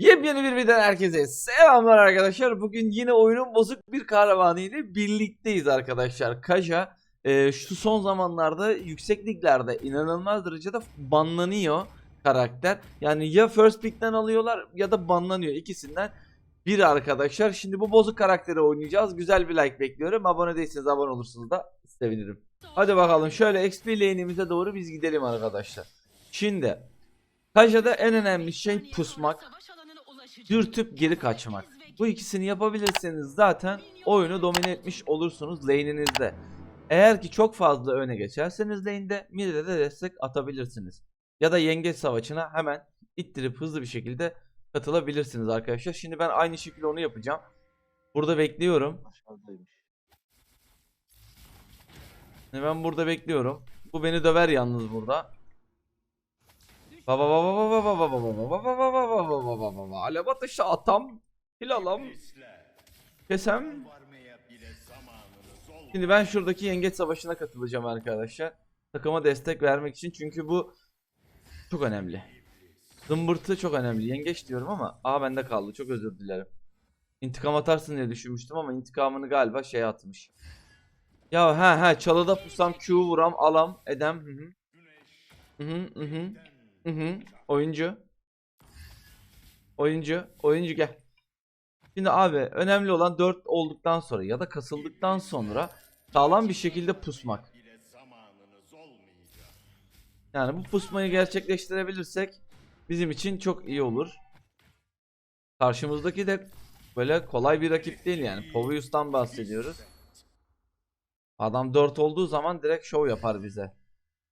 Yepyeni bir videodan herkese selamlar arkadaşlar. Bugün yine oyunun bozuk bir kahramanı ile birlikteyiz arkadaşlar. Kaja e, şu son zamanlarda yüksek liglerde inanılmaz derecede banlanıyor karakter. Yani ya first pick'ten alıyorlar ya da banlanıyor ikisinden biri arkadaşlar. Şimdi bu bozuk karakteri oynayacağız. Güzel bir like bekliyorum. Abone değilseniz abone olursunuz da sevinirim. Hadi bakalım şöyle XP lane'imize doğru biz gidelim arkadaşlar. Şimdi Kaja'da en önemli şey pusmak, dürtüp geri kaçmak. Bu ikisini yapabilirseniz zaten oyunu domine etmiş olursunuz lane'inizde. Eğer ki çok fazla öne geçerseniz lane'de mid'e de destek atabilirsiniz. Ya da yengeç savaşına hemen ittirip hızlı bir şekilde katılabilirsiniz arkadaşlar. Şimdi ben aynı şekilde onu yapacağım. Burada bekliyorum. Ben burada bekliyorum. Bu beni döver yalnız burada. Baba baba baba atam Hilalam Kesem Şimdi ben şuradaki yengeç savaşına katılacağım arkadaşlar Takıma destek vermek için çünkü bu Çok önemli Zımbırtı çok önemli yengeç diyorum ama Aa bende kaldı çok özür dilerim İntikam atarsın diye düşünmüştüm ama intikamını galiba şey atmış Ya he he çalıda pusam Q vuram alam edem hı hı Hı hı hı hı Hı. Oyuncu. Oyuncu. Oyuncu gel. Şimdi abi önemli olan 4 olduktan sonra ya da kasıldıktan sonra sağlam bir şekilde pusmak. Yani bu pusmayı gerçekleştirebilirsek bizim için çok iyi olur. Karşımızdaki de böyle kolay bir rakip değil yani. Povius'tan bahsediyoruz. Adam 4 olduğu zaman direkt şov yapar bize.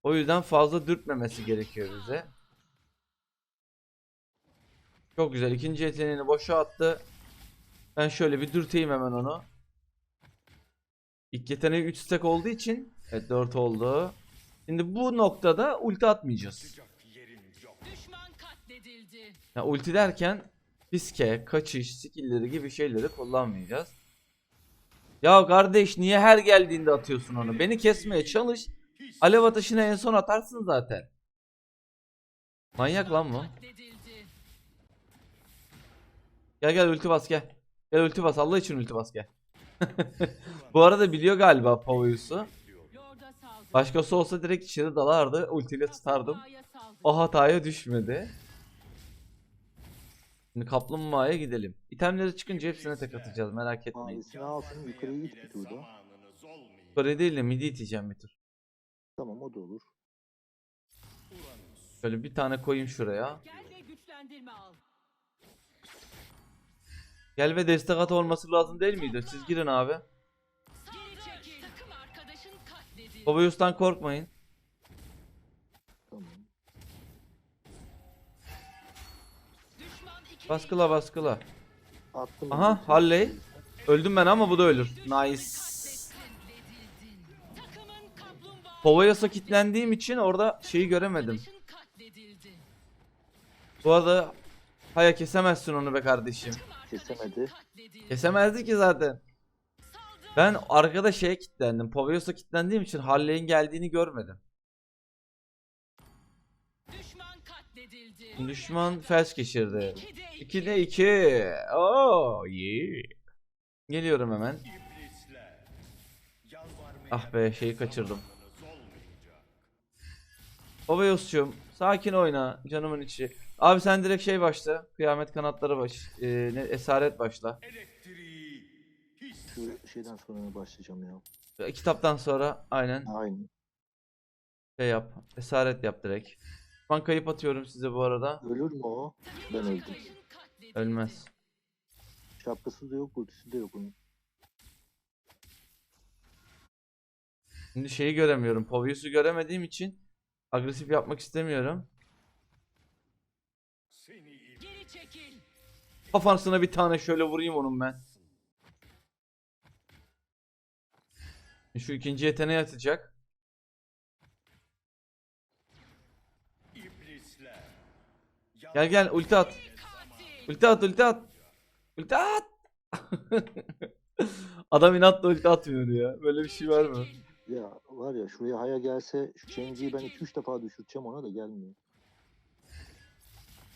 O yüzden fazla dürtmemesi gerekiyor bize. Çok güzel. İkinci yeteneğini boşa attı. Ben şöyle bir dürteyim hemen onu. İlk yeteneği 3 stack olduğu için evet 4 oldu. Şimdi bu noktada ulti atmayacağız. Düşman katledildi. Ya ulti derken fiske, kaçış, skill'leri gibi şeyleri kullanmayacağız. Ya kardeş niye her geldiğinde atıyorsun onu? Beni kesmeye çalış. Alev ateşine en son atarsın zaten. Manyak lan bu. Gel gel ulti bas gel. Gel ulti bas Allah için ulti bas gel. Bu arada biliyor galiba Povius'u. Başkası olsa direkt içeri dalardı. Ultiyle tutardım. O hataya düşmedi. Şimdi kaplumbağaya gidelim. İtemleri çıkınca hepsine tek atacağız merak etmeyin. Mavisini alsın yukarıya git bir turda. Kore değil de midi iteceğim bir tur. Tamam o da olur. Şöyle bir tane koyayım şuraya. Gel ve güçlendirme al. Gel ve destek at olması lazım değil miydi? Siz girin abi. Povius'tan korkmayın. Baskıla baskıla. Attım. Aha. Halley. Öldüm ben ama bu da ölür. Nice. Povius'a kilitlendiğim için orada şeyi göremedim. Bu arada Haya kesemezsin onu be kardeşim. Kesemedi. Kesemezdi ki zaten. Ben arkada şeye kilitlendim. Povius'a kilitlendiğim için Halley'in geldiğini görmedim. Düşman felç geçirdi. 2'de 2. 2'de 2. Oh yeah. Geliyorum hemen. Ah be şeyi kaçırdım. Povius'cum sakin oyna canımın içi. Abi sen direkt şey başla. Kıyamet kanatları baş. Ee, ne, esaret başla. Şu şeyden sonra başlayacağım ya. Kitaptan sonra aynen Aynı. şey yap. Esaret yap direkt. Ben kayıp atıyorum size bu arada. Ölür mü o? Ben öldüm. Ölmez. Şapkası da yok, ultisi de yok onun. Şimdi şeyi göremiyorum. Povius'u göremediğim için agresif yapmak istemiyorum. Kafasına bir tane şöyle vurayım onun ben. Şu ikinci yeteneği atacak. Gel gel ulti at. Ulti at ulti at. Ulti at. Adam inatla ulti atmıyor ya. Böyle bir şey var mı? Ya var ya şuraya haya gelse şu Change'yi ben 2-3 defa düşüreceğim ona da gelmiyor.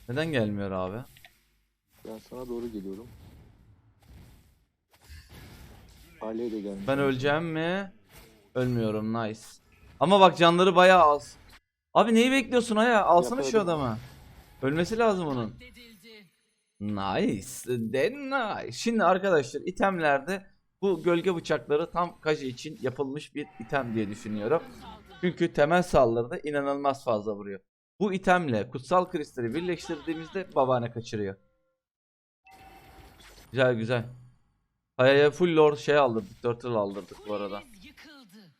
Neden gelmiyor abi? Ben sana doğru geliyorum. Aileye de gelmiş. Ben öleceğim mi? Ölmüyorum nice. Ama bak canları bayağı az. Abi neyi bekliyorsun Aya? Alsana şu Yakaladım. adamı. Ölmesi lazım onun. Nice. Then nice. Şimdi arkadaşlar itemlerde bu gölge bıçakları tam Kaji için yapılmış bir item diye düşünüyorum. Çünkü temel saldırıda inanılmaz fazla vuruyor. Bu itemle kutsal kristali birleştirdiğimizde babaanne kaçırıyor. Güzel güzel. Hayaya full lord şey aldırdık. Turtle aldırdık bu arada. Kuleniz yıkıldı.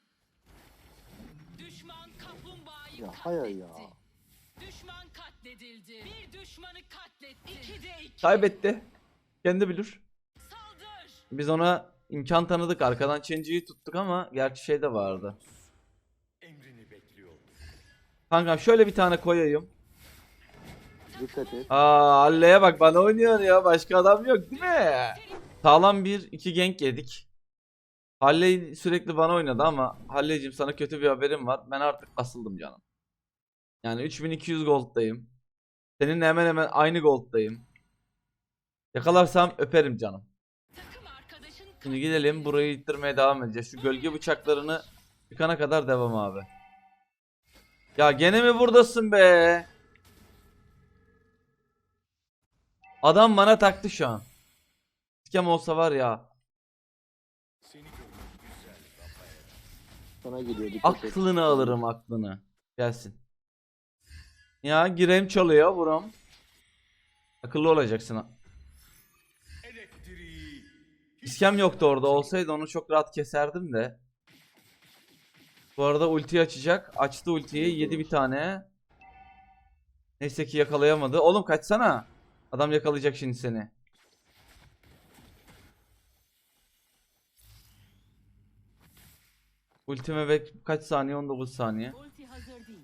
Düşman kaplumbağayı Ya hayır ya. Düşman katledildi. Bir düşmanı katletti. İki de iki. Kaybetti. Kendi bilir. Saldır. Biz ona imkan tanıdık. Arkadan Chenji'yi tuttuk ama gerçi şey de vardı. Kankam şöyle bir tane koyayım. Dikkat et. Aa Halle'ye bak bana oynuyor ya. Başka adam yok değil mi? Sağlam bir iki gank yedik. Halle sürekli bana oynadı ama Halle'cim sana kötü bir haberim var. Ben artık asıldım canım. Yani 3200 gold'dayım. Seninle hemen hemen aynı gold'dayım. Yakalarsam öperim canım. Şimdi gidelim burayı ittirmeye devam edeceğiz. Şu gölge bıçaklarını çıkana kadar devam abi. Ya gene mi buradasın be? Adam bana taktı şu an. Skem olsa var ya. Sana geliyor dikkat et. Aklını alırım aklını. Gelsin. Ya gireyim çalıyor buram. Akıllı olacaksın. ha. İskem yoktu orada. Olsaydı onu çok rahat keserdim de. Bu arada ulti açacak. Açtı ultiyi. Yedi bir tane. Neyse ki yakalayamadı. Oğlum kaçsana. Adam yakalayacak şimdi seni. Ultime bek kaç saniye? 19 saniye. ulti hazır değil.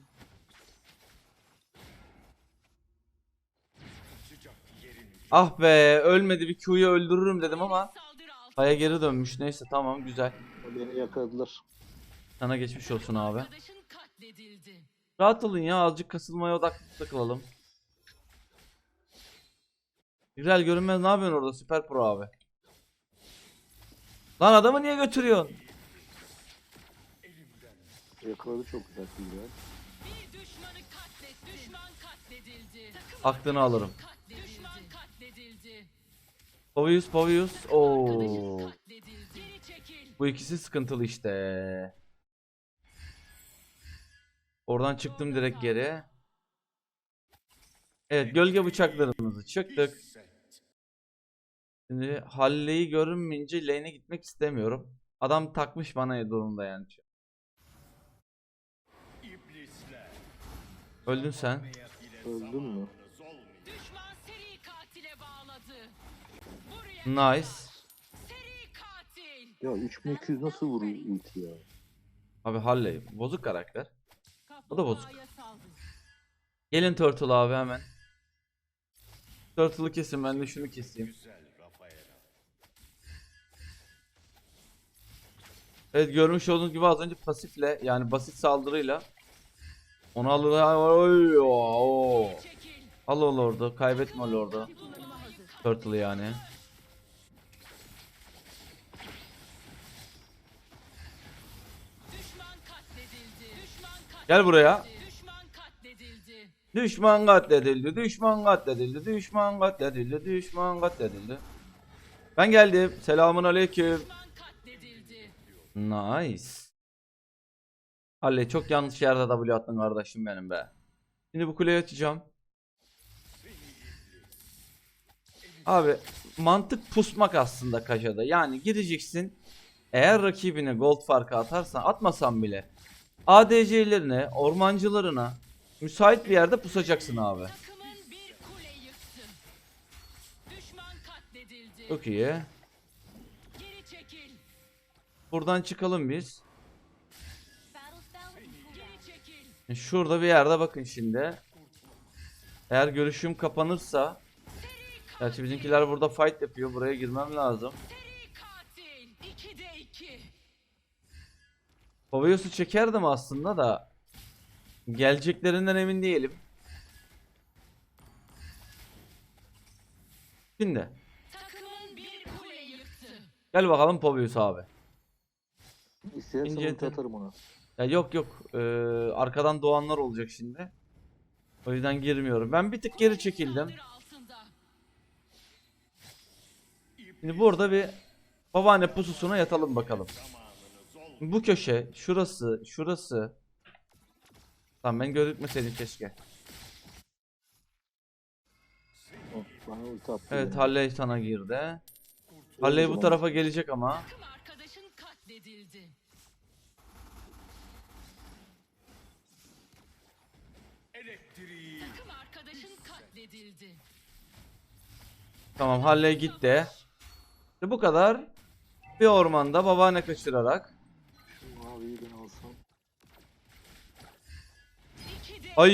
Ah be ölmedi bir Q'yu öldürürüm dedim ama. Haya geri dönmüş. Neyse tamam güzel. Beni yakaladılar. Sana geçmiş olsun abi. Rahat olun ya azıcık kasılmaya odaklı takılalım. Güzel görünmez ne yapıyorsun orada süper pro abi. Lan adamı niye götürüyorsun? Yakaladı çok güzel güzel. Bir düşmanı katletti. Düşman katledildi. Takım Aklını alırım. katledildi. Düşman katledildi. Povius Povius. Oo. Arkadaşın katledildi. Geri çekil. Bu ikisi sıkıntılı işte. Oradan çıktım direkt geri. Evet gölge bıçaklarımızı çıktık. Şimdi Halle'yi görünmeyince lane'e gitmek istemiyorum. Adam takmış bana durumda yani. Öldün sen. Öldün mü? Düşman seri katile bağladı. Buraya Nice. seri katil. Ya 3200 nasıl vuruyor ulti ya? Abi Halle bozuk karakter. O da bozuk. Gelin Turtle abi hemen. Turtle'ı kesin ben de şunu keseyim. Evet görmüş olduğunuz gibi az önce pasifle yani basit saldırıyla onu alır. Al o lordu. Kaybetme o lordu. Kullanıma hazır. Turtle yani. Gel buraya. Düşman katledildi. Düşman katledildi. Düşman katledildi. Düşman katledildi. Ben geldim. Selamun aleyküm. Nice. Halle çok yanlış yerde W attın kardeşim benim be. Şimdi bu kuleyi açacağım. Abi mantık pusmak aslında Kaja'da. Yani gireceksin. Eğer rakibine gold farkı atarsan atmasan bile ADC'lerine, ormancılarına müsait bir yerde pusacaksın abi. Çok iyi. Buradan çıkalım biz. Çekil. Şurada bir yerde bakın şimdi. Eğer görüşüm kapanırsa Gerçi bizimkiler burada fight yapıyor. Buraya girmem lazım. Seri katil. 2'de 2. Povius'u çekerdim aslında da geleceklerinden emin değilim. Şimdi gel bakalım Pobius abi. İstersen İnce ulti atarım ona. Ya yok yok. Ee, arkadan doğanlar olacak şimdi. O yüzden girmiyorum. Ben bir tık geri çekildim. Şimdi burada bir babaanne pususuna yatalım bakalım. Bu köşe, şurası, şurası. Tamam ben gözükmeseydim keşke. Hı, Bana ulti attı. Evet. Halley sana girdi. Halley bu tarafa gelecek ama. Arkadaşın katledildi. Takım arkadaşın katledildi. Tamam Halley gitti. İşte bu kadar. Bir ormanda babaanne kaçırarak. Ay.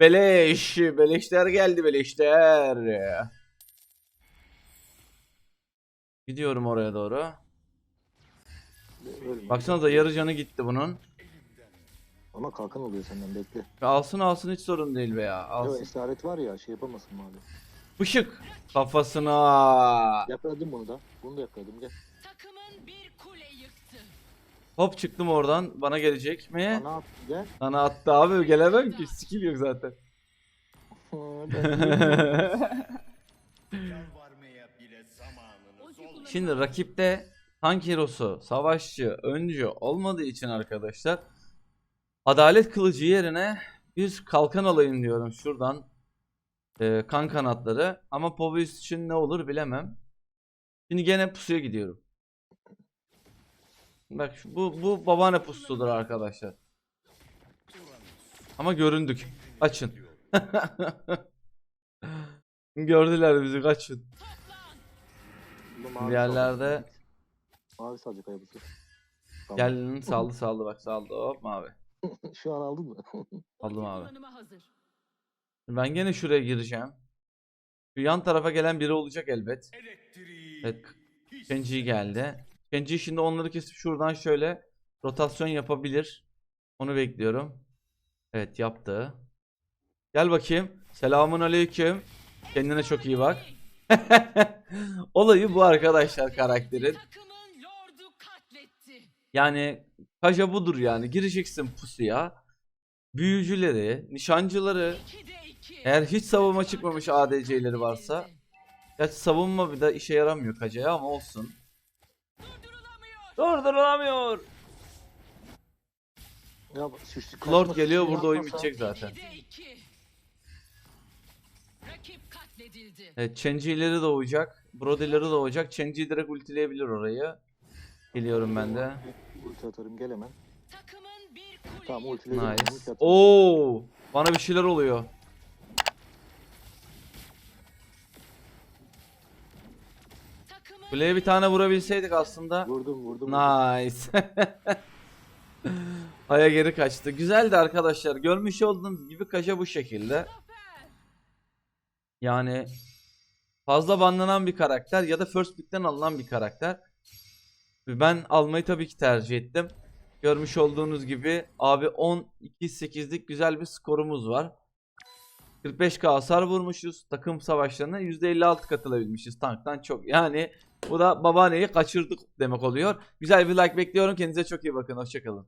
Beleş. Beleşler geldi beleşler. Gidiyorum oraya doğru. Ölme. Baksanıza yarı canı gitti bunun. Ama kalkan oluyor senden bekle. Alsın alsın hiç sorun değil be ya. Ya Alsın. esaret var ya şey yapamasın mavi. Işık kafasına. Yakaladım bunu da. Bunu da yakaladım gel. Takımın bir kule yıktı. Hop çıktım oradan. Bana gelecek mi? Ana at gel. Bana attı abi gelemem ki. Skill yok zaten. Şimdi rakipte tank hero'su, savaşçı, öncü olmadığı için arkadaşlar adalet kılıcı yerine bir kalkan alayım diyorum şuradan. Ee, kan kanatları. Ama Pobius için ne olur bilemem. Şimdi gene pusuya gidiyorum. Bak şu- bu bu babaanne pususudur arkadaşlar. Ama göründük. Açın. Gördüler bizi kaçın. Bunu mavi salacak. Ayıbısı. Tamam. Gel saldı saldı bak saldı hop mavi. Şu an aldın mı? Aldım abi. Kullanıma hazır. Ben gene şuraya gireceğim. Şu yan tarafa gelen biri olacak elbet. Elektriği Evet. Kenji geldi. Kenji şimdi onları kesip şuradan şöyle rotasyon yapabilir. Onu bekliyorum. Evet yaptı. Gel bakayım. Selamun aleyküm. Kendine çok iyi bak. Olayı bu arkadaşlar karakterin. Yani Kaja budur yani. Gireceksin pusuya. Büyücüleri, nişancıları, eğer hiç savunma çıkmamış ADC'leri varsa. Gerçi savunma bir de işe yaramıyor Kaja'ya ama olsun. Durdurulamıyor. Durdurulamıyor. Ya Lord geliyor burada oyun bitecek zaten. Evet Chenji'leri doğacak. Brody'leri doğacak. Chenji direkt ultileyebilir orayı. Geliyorum ben de. Ulti atarım gel hemen. Takımın bir kule Tamam ultiledim. Nice. ulti atarım. Oo! Bana bir şeyler oluyor. Takımın Kuleye bir tane vurabilseydik aslında. Vurdum vurdum. Nice. Aya geri kaçtı. Güzeldi arkadaşlar. Görmüş olduğunuz gibi Kaja bu şekilde. Yani fazla banlanan bir karakter ya da first pick'ten alınan bir karakter. Ben almayı tabii ki tercih ettim. Görmüş olduğunuz gibi abi 12-8'lik güzel bir skorumuz var. 45k hasar vurmuşuz. Takım savaşlarına %56 katılabilmişiz tanktan çok. Yani bu da babaanneyi kaçırdık demek oluyor. Güzel bir like bekliyorum. Kendinize çok iyi bakın. Hoşçakalın.